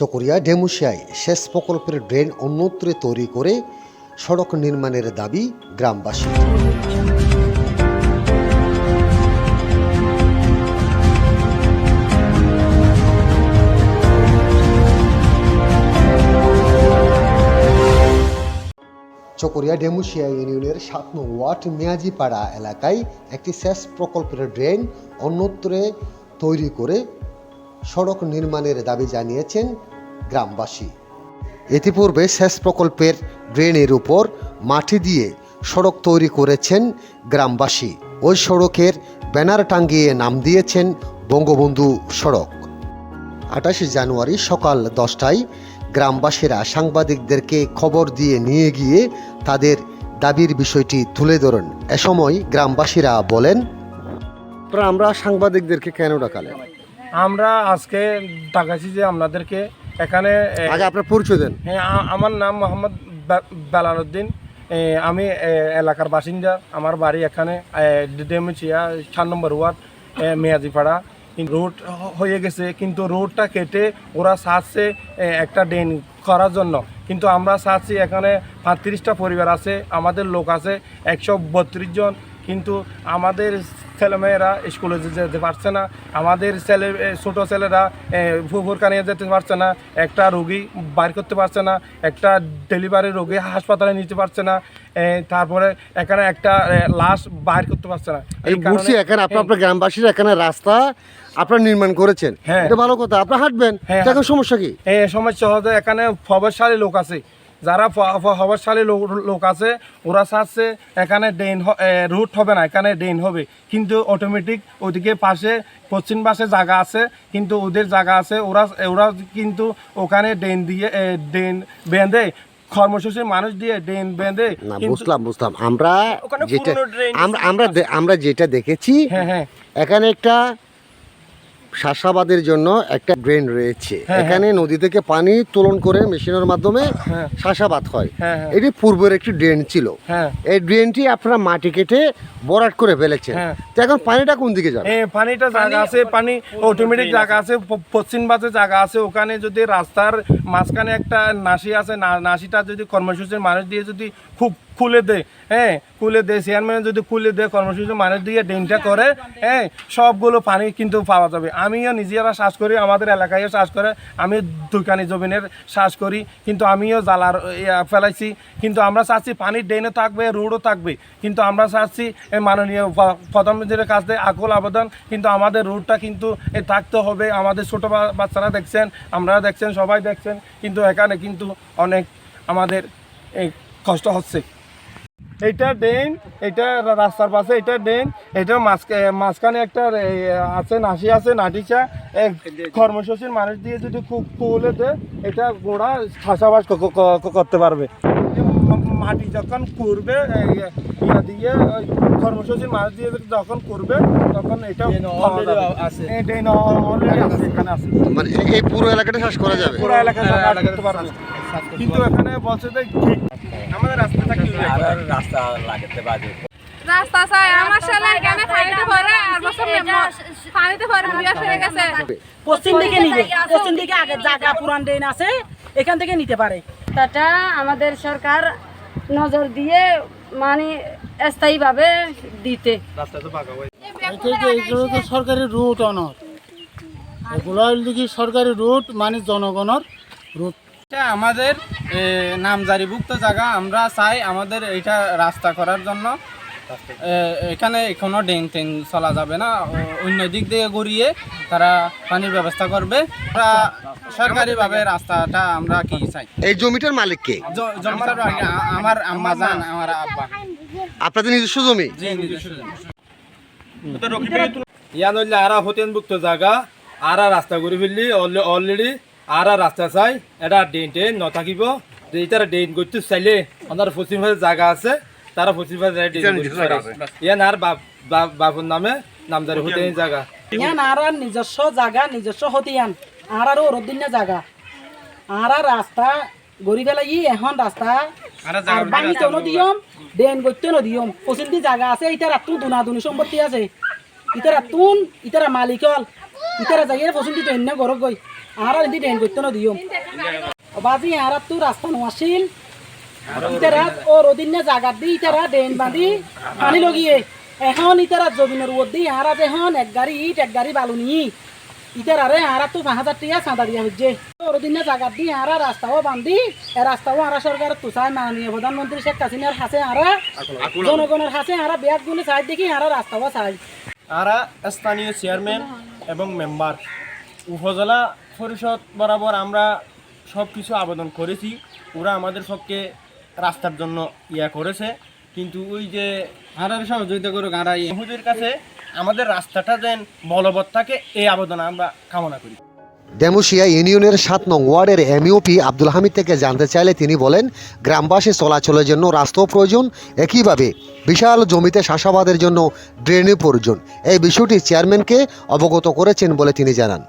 চকরিয়া ডেমুশিয়ায় শেষ প্রকল্পের ড্রেন অন্যত্রে তৈরি করে সড়ক নির্মাণের দাবি গ্রামবাসী। চকরিয়া ডেমুশিয়া ইউনিয়নের সাত নং ওয়ার্ড মেয়াজিপাড়া এলাকায় একটি সেচ প্রকল্পের ড্রেন অন্যত্রে তৈরি করে সড়ক নির্মাণের দাবি জানিয়েছেন গ্রামবাসী। ইতিপূর্বে সেচ প্রকল্পের ড্রেনের উপর মাটি দিয়ে সড়ক তৈরি করেছেন গ্রামবাসী। ওই সড়কের ব্যানার টাঙ্গিয়ে নাম দিয়েছেন বঙ্গবন্ধু সড়ক। আঠাশে জানুয়ারি সকাল দশটায় গ্রামবাসীরা সাংবাদিকদেরকে খবর দিয়ে নিয়ে গিয়ে তাদের দাবির বিষয়টি তুলে ধরেন। এ সময় গ্রামবাসীরা বলেন আমরা সাংবাদিকদেরকে কেন ডাকালেন? আমরা আজকে ডাকাছি যে আপনাদেরকে এখানে আগে আপনার পরিচয় দেন। হ্যাঁ আমার নাম মোহাম্মদ বে- বেলালউদ্দিন। আমি এলাকার বাসিন্দা। আমার বাড়ি এখানে ডেমুচিয়া চার নম্বর ওয়ার্ড মেয়াজিপাড়া। রোড হয়ে গেছে কিন্তু রোডটা কেটে ওরা সাজছে একটা ড্রেন করার জন্য। কিন্তু আমরা সাজছি এখানে পঁয়ত্রিশটা পরিবার আছে আমাদের লোক আছে একশো বত্রিশ জন। কিন্তু আমাদের ছেলেমেয়েরা স্কুলে যেতে পারছে না। আমাদের ছেলে ছোট ছেলেরা পুকুরকা নিয়ে যেতে পারছে না। একটা রোগী বাইর করতে পারছে না। একটা ডেলিভারি রোগী হাসপাতালে নিতে পারছে না। তারপরে এখানে একটা লাশ বাইর করতে পারছে না। বুঝছি এখানে আপনার আপনার গ্রামবাসীরা এখানে রাস্তা আপনার নির্মাণ করেছেন। হ্যাঁ। এটা ভালো কথা। আপনার হাঁটবেন? হ্যাঁ। এখন সমস্যা কি? এই সমস্যা হচ্ছে এখানে প্রভাবশালী লোক আছে। যারা প্রভাবশালী লোক লোক আছে ওরা চাচ্ছে এখানে ড্রেন রুট হবে না এখানে ড্রেন হবে। কিন্তু অটোমেটিক ওদিকে পাশে পশ্চিম পাশে জায়গা আছে কিন্তু ওদের জায়গা আছে ওরা ওরা কিন্তু ওখানে ড্রেন দিয়ে ড্রেন বেঁধে কর্মসূচি মানুষ দিয়ে ড্রেন বেঁধে বুঝলাম বুঝলাম। আমরা যেটা আমরা আমরা আমরা যেটা দেখেছি হ্যাঁ হ্যাঁ। এখানে একটা চাষাবাদের জন্য একটা ড্রেন রয়েছে। হ্যাঁ, এখানে নদী থেকে পানি তোলন করে মেশিনের মাধ্যমে হ্যাঁ। চাষাবাদ হয়। হ্যাঁ, হ্যাঁ। এটি পূর্বের একটি ড্রেন ছিল। হ্যাঁ। এই ড্রেনটি আপনারা মাটি কেটে বরাট করে ফেলেছেন। হ্যাঁ। তো এখন পানিটা কোন দিকে যাবে? এ পানিটা জায়গা আছে পানি অটোমেটিক জায়গা আছে পশ্চিম বাসে জায়গা আছে। ওখানে যদি রাস্তার মাঝখানে একটা নাসি আছে না- নাসিটা যদি কর্মসূচির মানুষ দিয়ে যদি খুব খুলে দেয় হ্যাঁ খুলে দেয় চেয়ারম্যান যদি খুলে দেয় কর্মসূচির মানুষ দিয়ে ড্রেনটা করে হ্যাঁ সবগুলো পানি কিন্তু পাওয়া যাবে। আমিও নিজেরা শ্বাস করি আমাদের এলাকায়ও শ্বাস করে আমি দোকানি জমিনের শ্বাস করি কিন্তু আমিও জ্বালার ফেলাইছি কিন্তু আমরা চাচ্ছি পানির ড্রেনও থাকবে রোডও থাকবে কিন্তু আমরা চাচ্ছি মাননীয় প্রধানমন্ত্রীর কাছে আকুল আবেদন কিন্তু আমাদের রোডটা কিন্তু এ, থাকতে হবে আমাদের ছোটো বাচ্চারা দেখছেন আমরা দেখছেন সবাই দেখছেন কিন্তু এখানে কিন্তু অনেক আমাদের কষ্ট হচ্ছে। এইটা ড্রেন এটা রাস্তার পাশে এটা ড্রেন এটা মাঝখ- মাঝখানে একটা আছে, নাসি আছে, নাটিচা। কর্মসূচির মানুষ দিয়ে যদি খুব কুলেতে এটা গোড়া চাষাবাস করতে পারবে। মাটি যখন করবে ইয়া দিয়ে ওই কর্মসূচির মানুষ দিয়ে যখন করবে তখন এটা পাওয়া যাবে। অলরেডি আছে এখানে আছে। মানে এই পুরো এলাকাটা করা যাবে? পুরো এলাকা করতে পারবে কিন্তু এখানে বলছে যে আমাদের রাস্তাটা কি রাস্তা লাগাতে বাজে রাস্তা চাই আমার ছেলে এখানে পানিতে ভরে আর বছর পানিতে ভরে বিয়া ফিরে গেছে। পশ্চিম দিকে নিবে। পশ্চিম দিকে আগে জায়গা পুরান ড্রেন আছে এখান থেকে নিতে পারে। রাস্তাটা আমাদের সরকার নজর দিয়ে মানে স্থায়ীভাবে দিতে। এগুলো তো সরকারি রুট অনর। এগুলো হলো সরকারি রুট মানে জনগণের রুট আমাদের নামজারিভুক্ত জায়গা। আমরা চাই আমাদের এটা রাস্তা করার জন্য। এখানে কোনো ডেন টেন চলা যাবে না। অন্য দিক দিয়ে ঘুরিয়ে তারা পানির ব্যবস্থা করবে। সরকারিভাবে রাস্তাটা আমরা কি চাই? এই জমিটার মালিক কে? জমিটার আমার আম্মা জান আমার আব্বা। আপনাদের নিজস্ব জমি? জি নিজস্ব জমি। ইয়ান হইলে আরা হতেনভুক্ত জায়গা আরা রাস্তা করে ফেললি অলরেডি আরা রাস্তা চাই এটা ড্রেন ট্রেন ন থাকিব। যে তারা করতে চাইলে ওনার পশ্চিম পাশে জায়গা আছে তারা পশ্চিম পাশে ইয়ান আর বাপ বাপ- নামে নামদারি হতে জায়গা। ইয়ান আর আর নিজস্ব জায়গা নিজস্ব হতিয়ান। আর আর ওর দিন জায়গা আর আর রাস্তা গড়ি ফেলাই এখন রাস্তা। আর বাঙি তো নদিয়ম ড্রেন করতে নদিয়ম পশ্চিম জায়গা আছে ইতার আত্মু দুনা দুনি সম্পত্তি আছে। ইতার ইতারা মালিকল ইতারা যাই পশ্চিম দি অন্য ঘর গই। আহারা যদি ড্রেন করতে না দিও বাজি আহারা তো রাস্তা নোয়াছিল ইতারা ও রদিনে জাগাত দি ইতারা ড্রেন বাঁধি পানি লগিয়ে। এখন ইতারা জমিনের উপর দি আহারা এখন এক গাড়ি ইট এক গাড়ি বালু নিয়ে ইতারারে আহারা তো হাজার চাঁদা দিয়া হচ্ছে রদিনে জাগাত দি আহারা রাস্তাও বান্ধি এ রাস্তাও আহারা সরকার তো চাই মাননীয় প্রধানমন্ত্রী শেখ হাসিনার হাসে আহারা জনগণের হাসে ব্যাগগুলো চাই দেখি আহারা রাস্তাও চাই। আরা স্থানীয় চেয়ারম্যান এবং মেম্বার। উপজেলা পরিষদ বরাবর আমরা সব কিছু আবেদন করেছি। ওরা আমাদের সবকে রাস্তার জন্য ইয়া করেছে। কিন্তু ওই যে আর সহযোগিতা করুক আর হুজুর কাছে আমাদের রাস্তাটা যেন বলবৎ থাকে, এই আবেদন আমরা কামনা করি। ডেমুশিয়া ইউনিয়নের সাত নং ওয়ার্ডের এমইউপি আব্দুল হামিদ থেকে জানতে চাইলে তিনি বলেন, গ্রামবাসী চলাচলের জন্য রাস্তাও প্রয়োজন, একইভাবে বিশাল জমিতে শাসাবাদের জন্য ড্রেনের প্রয়োজন। এই বিষয়টি চেয়ারম্যানকে অবগত করেছেন বলে তিনি জানান।